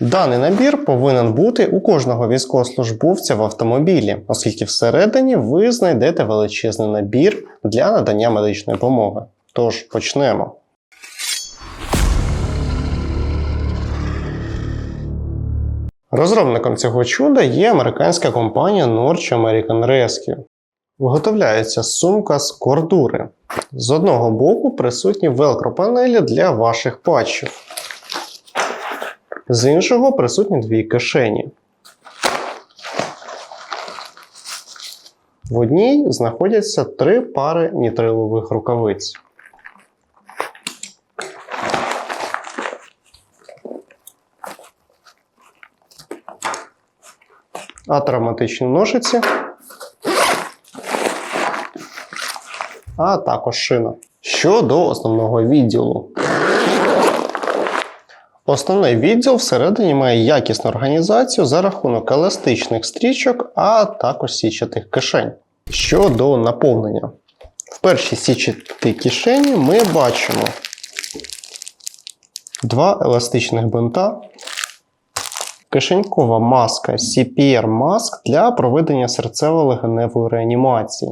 Даний набір повинен бути у кожного військовослужбовця в автомобілі, оскільки всередині ви знайдете величезний набір для надання медичної допомоги. Тож почнемо. Розробником цього чуда є американська компанія Norch American Rescue. Виготовляється сумка з кордури. З одного боку присутні велкро-панелі для ваших патчів. З іншого присутні дві кишені. В одній знаходяться три пари нітрилових рукавиць. А травматичні ножиці. А також шина. Щодо основного відділу. Основний відділ всередині має якісну організацію за рахунок еластичних стрічок, а також січатих кишень. Щодо наповнення. В першій січатій кишені ми бачимо два еластичних бинта, кишенькова маска CPR маск для проведення серцево-легеневої реанімації,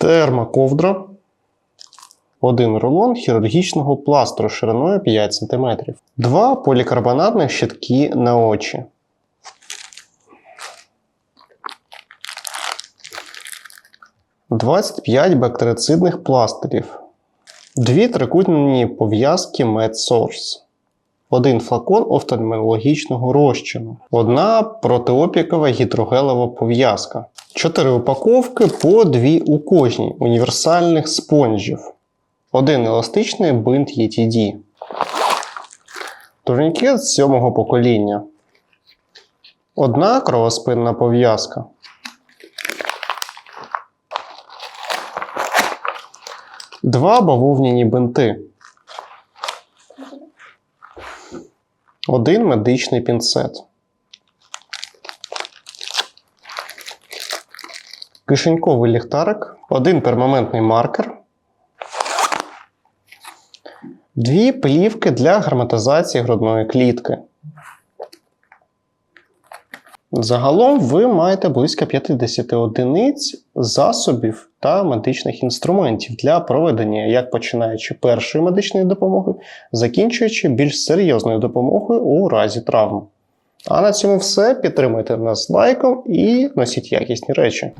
термоковдра, один рулон хірургічного пластру шириною 5 см, два полікарбонатних щитки на очі. Двадцять п'ять бактерицидних пластирів, дві трикутні пов'язки MedSource, один флакон офтальмологічного розчину, одна протиопікова гідрогелева пов'язка, чотири упаковки по дві у кожній універсальних спонжів, один еластичний бинт ETD, турнікет сьомого покоління, одна кровоспинна пов'язка. Два бавовняні бинти. Один медичний пінцет. Кишеньковий ліхтарик, один перманентний маркер, дві плівки для герметизації грудної клітки. Загалом ви маєте близько 50 одиниць засобів та медичних інструментів для проведення, як починаючи першої медичної допомоги, закінчуючи більш серйозною допомогою у разі травм. А на цьому все. Підтримуйте нас лайком і носіть якісні речі.